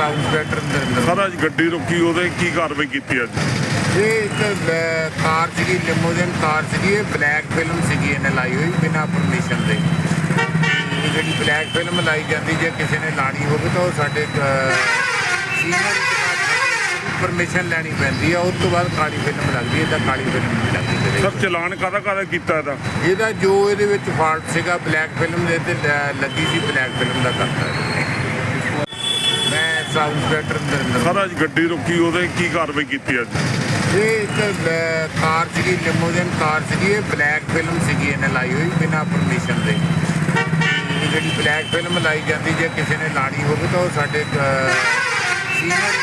Sub inspector Narendra sir ਅੱਜ ਗੱਡੀ ਰੁਕੀ ਉਹਦੇ ਕੀ ਕਾਰਵਾਈ ਕੀਤੀ ਅੱਜ? ਇਹ ਇੱਕ ਕਾਰ ਸੀਗੀ ਲਿਮੋਜ਼ਿਨ ਕਾਰ ਸੀਗੀ ਇਹ ਬਲੈਕ ਫਿਲਮ ਸੀਗੀ ਇਹਨੇ ਲਾਈ ਹੋਈ ਬਿਨਾਂ ਪਰਮਿਸ਼ਨ ਦੇ। ਇਹ ਜਿਹੜੀ ਬਲੈਕ ਫਿਲਮ ਲਾਈ ਜਾਂਦੀ ਜੇ ਕਿਸੇ ਨੇ ਲਾਣੀ ਹੋਵੇ ਤਾਂ ਉਹ ਸਾਡੇ ਸੀਨੀਅਰ ਪਰਮਿਸ਼ਨ ਲੈਣੀ ਪੈਂਦੀ ਆ ਉਸ ਤੋਂ ਬਾਅਦ ਕਾਲੀ ਫਿਲਮ ਲੱਗਦੀ ਹੈ ਤਾਂ ਕਾਲੀ ਫਿਲਮ ਨਹੀਂ ਲੱਗਦੀ ਸਰ। ਚਲਾਨ ਕਾਹਦਾ ਕਾਹਦਾ ਕੀਤਾ ਇਹਦਾ? ਇਹਦਾ ਜੋ ਇਹਦੇ ਵਿੱਚ ਫਾਲਟ ਸੀਗਾ ਬਲੈਕ ਫਿਲਮ ਦੇ ਤੇ ਲੱਗੀ ਸੀ ਬਲੈਕ ਫਿਲਮ ਦਾ ਕਰਤਾ। ਸਬ ਇੰਸਪੈਕਟਰ ਨਰਿੰਦਰ ਸਰ ਅੱਜ ਗੱਡੀ ਰੁਕੀ ਉਹਦੇ ਕੀ ਕਾਰਵਾਈ ਕੀਤੀ ਅੱਜ? ਇਹ ਇੱਕ ਕਾਰ ਸੀਗੀ ਲਿਮੋਜ਼ਿਨ ਕਾਰ ਸੀਗੀ ਇਹ ਬਲੈਕ ਫਿਲਮ ਸੀਗੀ ਇਹਨੇ ਲਾਈ ਹੋਈ ਬਿਨਾਂ ਪਰਮਿਸ਼ਨ ਦੇ। ਇਹ ਜਿਹੜੀ ਬਲੈਕ ਫਿਲਮ ਲਾਈ ਜਾਂਦੀ ਜੇ ਕਿਸੇ ਨੇ ਲਾਣੀ ਹੋਵੇ ਤਾਂ ਉਹ ਸਾਡੇ ਸੀਨੀਅਰ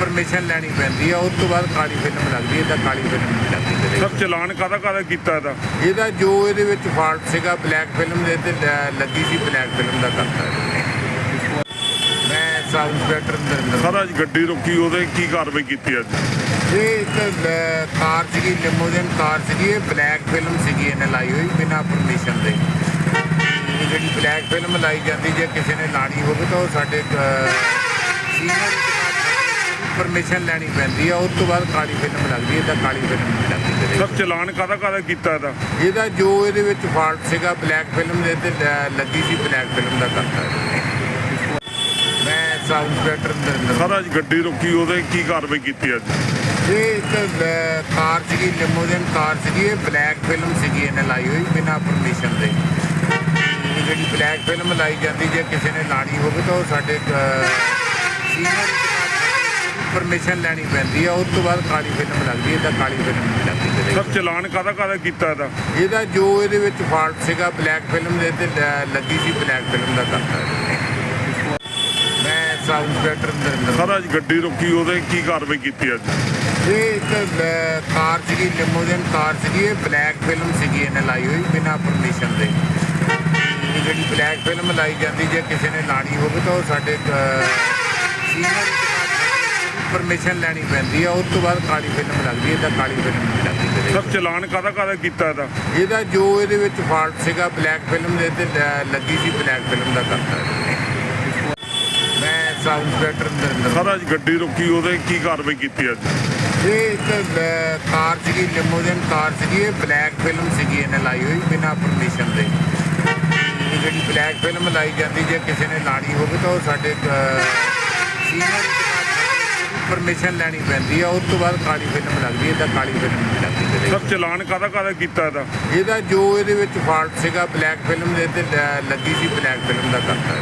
ਪਰਮਿਸ਼ਨ ਲੈਣੀ ਪੈਂਦੀ ਆ ਉਸ ਤੋਂ ਬਾਅਦ ਕਾਲੀ ਫਿਲਮ ਲੱਗਦੀ ਹੈ ਤਾਂ ਕਾਲੀ ਫਿਲਮ ਨਹੀਂ ਲੱਗਦੀ ਇਹਦੇ ਸਰ। ਚਲਾਨ ਕਾਹਦਾ ਕਾਹਦਾ ਕੀਤਾ ਇਹਦਾ? ਇਹਦਾ ਜੋ ਇਹਦੇ ਵਿੱਚ ਫਾਲਟ ਸੀਗਾ ਬਲੈਕ ਫਿਲਮ ਦੇ ਤੇ ਲ- ਲੱਗੀ ਸੀ ਬਲੈਕ ਫਿਲਮ ਦਾ ਕਰਤਾ ਹੈ ਇੰਸਪੈਕਟਰ ਨਰਿੰਦਰ ਸਰ ਅੱਜ ਗੱਡੀ ਰੁਕੀ ਉਹਦੇ ਕੀ ਕਾਰਵਾਈ ਕੀਤੀ ਅੱਜ? ਇਹ ਇੱਕ ਬ- ਕਾਰ ਸੀਗੀ ਲਿਮੋਜ਼ਿਨ ਕਾਰ ਸੀਗੀ ਇਹ ਬਲੈਕ ਫਿਲਮ ਸੀਗੀ ਇਹਨੇ ਲਾਈ ਹੋਈ ਬਿਨਾਂ ਪਰਮਿਸ਼ਨ ਦੇ। ਇਹ ਜਿਹੜੀ ਬਲੈਕ ਫਿਲਮ ਲਾਈ ਜਾਂਦੀ ਜੇ ਕਿਸੇ ਨੇ ਲਾਣੀ ਹੋਵੇ ਤਾਂ ਉਹ ਸਾਡੇ ਸੀਨੀਅਰ ਪਰਮਿਸ਼ਨ ਲੈਣੀ ਪੈਂਦੀ ਆ ਉਸ ਤੋਂ ਬਾਅਦ ਕਾਲੀ ਫਿਲਮ ਲੱਗਦੀ ਹੈ ਤਾਂ ਕਾਲੀ ਫਿਲਮ ਨਹੀਂ ਲੱਗਦੀ ਇਹਦੇ ਸਰ। ਚਲਾਨ ਕਾਹਦਾ ਕਾਹਦਾ ਕੀਤਾ ਇਹਦਾ? ਇਹਦਾ ਜੋ ਇਹਦੇ ਵਿੱਚ ਫਾਲਟ ਸੀਗਾ ਬਲੈਕ ਫਿਲਮ ਦੇ ਤੇ ਲ- ਲੱਗੀ ਸੀ ਬਲੈਕ ਫਿਲਮ ਦਾ ਕਰਤਾ। ਸਬ ਇੰਸਪੈਕਟਰ ਨਰਿੰਦਰ ਸਰ ਅੱਜ ਗੱਡੀ ਰੁਕੀ ਉਹਦੇ ਕੀ ਕਾਰਵਾਈ ਕੀਤੀ ਅੱਜ? ਇਹ ਇੱਕ ਕਾਰ ਸੀਗੀ ਲਿਮੋਜ਼ਿਨ ਕਾਰ ਸੀਗੀ ਇਹ ਬਲੈਕ ਫਿਲਮ ਸੀਗੀ ਇਹਨੇ ਲਾਈ ਹੋਈ ਬਿਨਾਂ ਪਰਮਿਸ਼ਨ ਦੇ। ਇਹ ਜਿਹੜੀ ਬਲੈਕ ਫਿਲਮ ਲਾਈ ਜਾਂਦੀ ਜੇ ਕਿਸੇ ਨੇ ਲਾਣੀ ਹੋਵੇ ਤਾਂ ਉਹ ਸਾਡੇ ਪਰਮਿਸ਼ਨ ਲੈਣੀ ਪੈਂਦੀ ਆ ਉਸ ਤੋਂ ਬਾਅਦ ਕਾਲੀ ਫਿਲਮ ਲੱਗਦੀ ਹੈ ਤਾਂ ਕਾਲੀ ਫਿਲਮ ਨਹੀਂ ਲੱਗਦੀ ਇਹਦੇ ਸਰ। ਚਲਾਨ ਕਾਹਦਾ ਕਾਹਦਾ ਕੀਤਾ ਇਹਦਾ? ਇਹਦਾ ਜੋ ਇਹਦੇ ਵਿੱਚ ਫਾਲਟ ਸੀਗਾ ਬਲੈਕ ਫਿਲਮ ਦੇ ਤੇ ਲ- ਲੱਗੀ ਸੀ ਬਲੈਕ ਫਿਲਮ ਦਾ ਕਰਤਾ। ਹੈ ਸਬ ਇੰਸਪੈਕਟਰ ਨਰਿੰਦਰ ਸਰ ਅੱਜ ਗੱਡੀ ਰੁਕੀ ਉਹਦੇ ਕੀ ਕਾਰਵਾਈ ਕੀਤੀ ਅੱਜ? ਇਹ ਇੱਕ ਕਾਰ ਸੀਗੀ ਲਿਮੋਜ਼ਿਨ ਕਾਰ ਸੀਗੀ ਇਹ ਬਲੈਕ ਫਿਲਮ ਸੀਗੀ ਇਹਨੇ ਲਾਈ ਹੋਈ ਬਿਨਾਂ ਪਰਮਿਸ਼ਨ ਦੇ। ਇਹ ਜਿਹੜੀ ਬਲੈਕ ਫਿਲਮ ਲਾਈ ਜਾਂਦੀ ਜੇ ਕਿਸੇ ਨੇ ਲਾਣੀ ਹੋਵੇ ਤਾਂ ਉਹ ਸਾਡੇ ਸੀਨੀਅਰ ਪਰਮਿਸ਼ਨ ਲੈਣੀ ਪੈਂਦੀ ਆ ਉਸ ਤੋਂ ਬਾਅਦ ਕਾਲੀ ਫਿਲਮ ਲੱਗਦੀ ਹੈ ਤਾਂ ਕਾਲੀ ਫਿਲਮ ਨਹੀਂ ਲੱਗਦੀ ਇਹਦੇ ਸਰ ਵਿੱਚ। ਚਲਾਨ ਕਾਹਦਾ ਕਾਹਦਾ ਕੀਤਾ ਇਹਦਾ? ਇਹਦਾ ਜੋ ਇਹਦੇ ਵਿੱਚ ਫਾਲਟ ਸੀਗਾ ਬਲੈਕ ਫਿਲਮ ਦੇ ਤੇ ਲ- ਲੱਗੀ ਸੀ ਬਲੈਕ ਫਿਲਮ ਦਾ ਕਰਤਾ। ਹੈ ਸਬ ਇੰਸਪੈਕਟਰ ਨਰਿੰਦਰ ਸਰ ਅੱਜ ਗੱਡੀ ਰੁਕੀ ਉਹਦੇ ਕੀ ਕਾਰਵਾਈ ਕੀਤੀ ਅੱਜ? ਇਹ ਇੱਕ ਕਾਰ ਸੀਗੀ ਲਿਮੋਜ਼ਿਨ ਕਾਰ ਸੀਗੀ ਇਹ ਬਲੈਕ ਫਿਲਮ ਸੀਗੀ ਇਹਨੇ ਲਾਈ ਹੋਈ ਬਿਨਾਂ ਪਰਮਿਸ਼ਨ ਦੇ। ਇਹ ਜਿਹੜੀ ਬਲੈਕ ਫਿਲਮ ਲਾਈ ਜਾਂਦੀ ਜੇ ਕਿਸੇ ਨੇ ਲਾਣੀ ਹੋਵੇ ਤਾਂ ਉਹ ਸਾਡੇ ਸੀਨੀਅਰ ਪਰਮਿਸ਼ਨ ਲੈਣੀ ਪੈਂਦੀ ਆ ਉਸ ਤੋਂ ਬਾਅਦ ਕਾਲੀ ਫਿਲਮ ਲੱਗਦੀ ਹੈ ਤਾਂ ਕਾਲੀ ਫਿਲਮ ਨਹੀਂ ਲੱਗਦੀ ਇਹਦੇ ਸਰ ਵਿੱਚ। ਚਲਾਨ ਕਾਹਦਾ ਕਾਹਦਾ ਕੀਤਾ ਇਹਦਾ? ਇਹਦਾ ਜੋ ਇਹਦੇ ਵਿੱਚ ਫਾਲਟ ਸੀਗਾ ਬਲੈਕ ਫਿਲਮ ਦੇ ਤੇ ਲ- ਲੱਗੀ ਸੀ ਬਲੈਕ ਫਿਲਮ ਦਾ ਕਰਤਾ।